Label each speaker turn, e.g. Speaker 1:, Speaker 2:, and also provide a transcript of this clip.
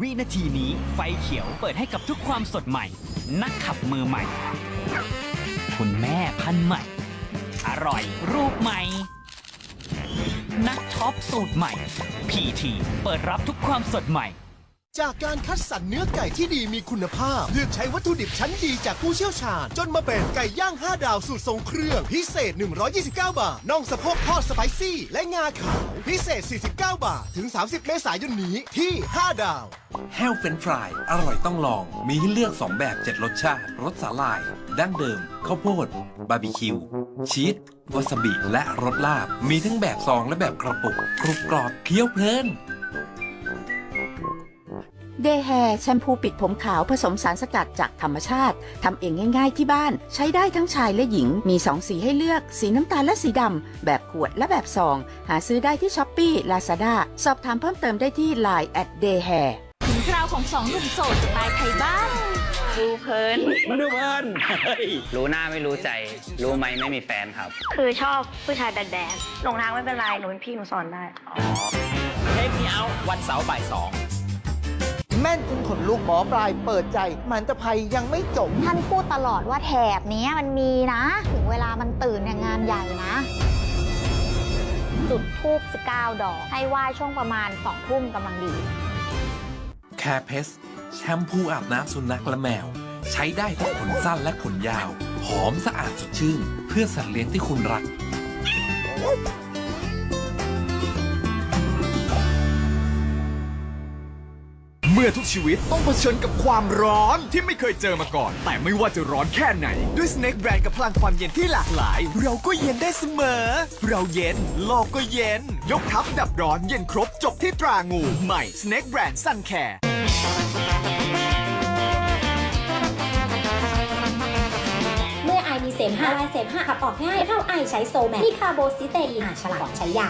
Speaker 1: วินาทีนี้ไฟเขียวเปิดให้กับทุกความสดใหม่ นักขับมือใหม่ คุณแม่พันใหม่ อร่อยรูปใหม่ นักช็อปสูตรใหม่ PT เปิดรับทุกความสดใหม่
Speaker 2: จากการคัดสรรเนื้อไก่ที่ดีมีคุณภาพ เลือกใช้วัตถุดิบชั้นดีจากผู้เชี่ยวชาญ จนมาเป็นไก่ย่าง 5 ดาวสูตรทรงเครื่อง พิเศษ 129 บาทน่องสะโพกทอดสไปซี่ และงาขาว พิเศษ 49 บาท ถึง 30 เมษายนนี้ที่ 5 ดาว
Speaker 3: แห้วเฟรนฟราย อร่อยต้องลอง มีให้เลือก 2 แบบ 7 รสชาติ รสสาหร่าย ดั้งเดิม ข้าวโพด บาร์บีคิว ชีสวาซาบิ และรสลาบ มีทั้งแบบซองและแบบกระปุกกรุบกรอบเคี้ยวเพลิน
Speaker 4: เดย์แฮร์แชมพูปิดผมขาวผสมสารสกัดจากธรรมชาติทำเองง่าย ๆ ที่บ้าน ใช้ได้ทั้งชายและหญิง มีสองสีให้เลือก สีน้ำตาลและสีดำ แบบขวดและแบบซอง หาซื้อได้ที่ช้อปปี้ลาซาด้าสอบถามเพิ่มเติมได้ที่ Line at day hair
Speaker 5: ถึงคราวของสองหนุ่มโสดสไตล์ไทยบ้าน
Speaker 6: ดูเพลิน
Speaker 7: มาดูเพลินเฮ้ยรู้หน้าไม่รู้ใจ รู้ไหมไม่มีแฟนครับ
Speaker 6: คือชอบผู้ชายแบดๆหลงทางไม่เป็นไรหนูเป็นพี่หนูสอนได้
Speaker 7: เทปนี้เอาวันเสาร์บ่ายสอง
Speaker 8: แม่นจนขนลุกหมอปลายเปิดใจ มันจะภัยยังไม่จบ
Speaker 9: ท่านพูดตลอดว่าแถบเนี้ยมันมีนะ ถึงเวลามันตื่นเนี่ยงานใหญ่นะ จุดทูบ19 ดอก ให้ไหว้ช่วงประมาณ2ทุ่มกำลังดี
Speaker 3: แคร์เพสแชมพูอาบน้ำสุนัขและแมว ใช้ได้ทั้งขนสั้นและขนยาว หอมสะอาดสดชื่น เพื่อสัตว์เลี้ยงที่คุณรัก
Speaker 10: เมื่อทุกชีวิตต้องเผชิญกับความร้อนที่ไม่เคยเจอมาก่อน แต่ไม่ว่าจะร้อนแค่ไหน ด้วย Snake Brand กับพลังความเย็นที่หลากหลาย เราก็เย็นได้เสมอ เราเย็น โลกก็เย็น ยกทัพดับร้อนเย็นครบจบที่ตรางูใหม่ Snake Brand Sun Care
Speaker 5: เมื่อไอมีเสมหะลายเสมหะขับออกง่ายเท่าไอใช้โซแมนมีคาร์โบซิเตอีนฉลาดก่อนใช้ยา